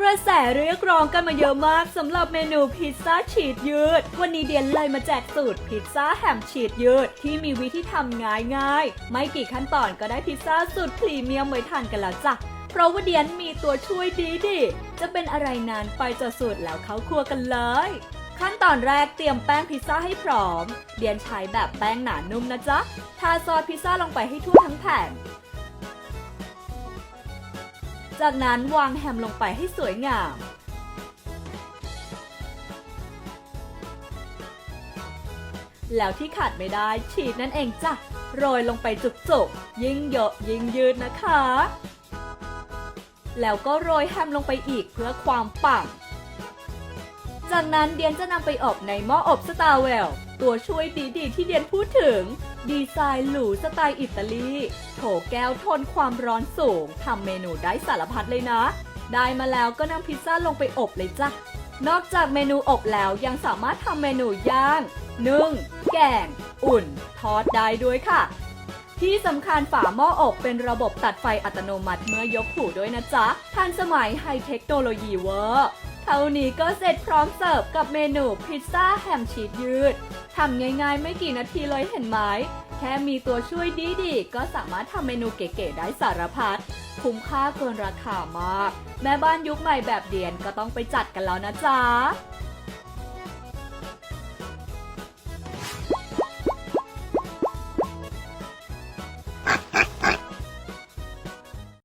กระแสเรียกร้องกันมาเยอะมากสำหรับเมนูพิซซ่าชีสยืด วันนี้เดียนเลยมาแจกสูตรพิซซ่าแฮมชีสยืดที่มีวิธีทำง่ายๆไม่กี่ขั้นตอนก็ได้พิซซ่าสุดพรีเมียมไว้ทานกันแล้วจ้ะ เพราะว่าเดียนมีตัวช่วยดีดิจะเป็นอะไรนั้นไปจอสูตรแล้วเข้าครัวกันเลย ขั้นตอนแรกเตรียมแป้งพิซซ่าให้พร้อม เดียนใช้แบบแป้งหนานุ่มนะจ๊ะทาซอสพิซซ่าลงไปให้ทั่วทั้งแผ่น จากนั้นวางแฮมลงไปให้สวยงามแล้วที่ขาดไม่ได้ชีสนั่นเองจ้ะ โรยลงไปจุกๆ ยิ่งเยอะยิ่งยืดนะคะ แล้วก็โรยแฮมลงไปอีกเพื่อความปัง จากนั้นเดียนจะนำไปอบในหม้ออบสตาร์เวล ตัวช่วยดีๆที่เดียนพูดถึง ดีไซน์หรูสไตล์อิตาลีโถแก้วทนความร้อนสูงทำเมนูได้สารพัดเลยนะ ได้มาแล้วก็นำพิซซ่าลงไปอบเลยจ้ะ นอกจากเมนูอบแล้วยังสามารถทำเมนูย่างนึ่งแกง อุ่น ทอดได้ด้วยค่ะ ที่สำคัญฝาหม้ออบเป็นระบบตัดไฟอัตโนมัติเมื่อยกหูด้วยนะจ๊ะ ทันสมัยไฮเทคโนโลยีเวอร์ ท่านี้ก็เสร็จพร้อมเสิร์ฟกับเมนูพิซซ่าแฮมชีสยืดทำง่ายๆไม่กี่นาทีเลยเห็นไหม แค่มีตัวช่วยดีๆ ก็สามารถทำเมนูเก๋ๆได้สารพัด คุ้มค่าเกินราคามาก แม่บ้านยุคใหม่แบบเดียนก็ต้องไปจัดกันแล้วนะจ๊ะ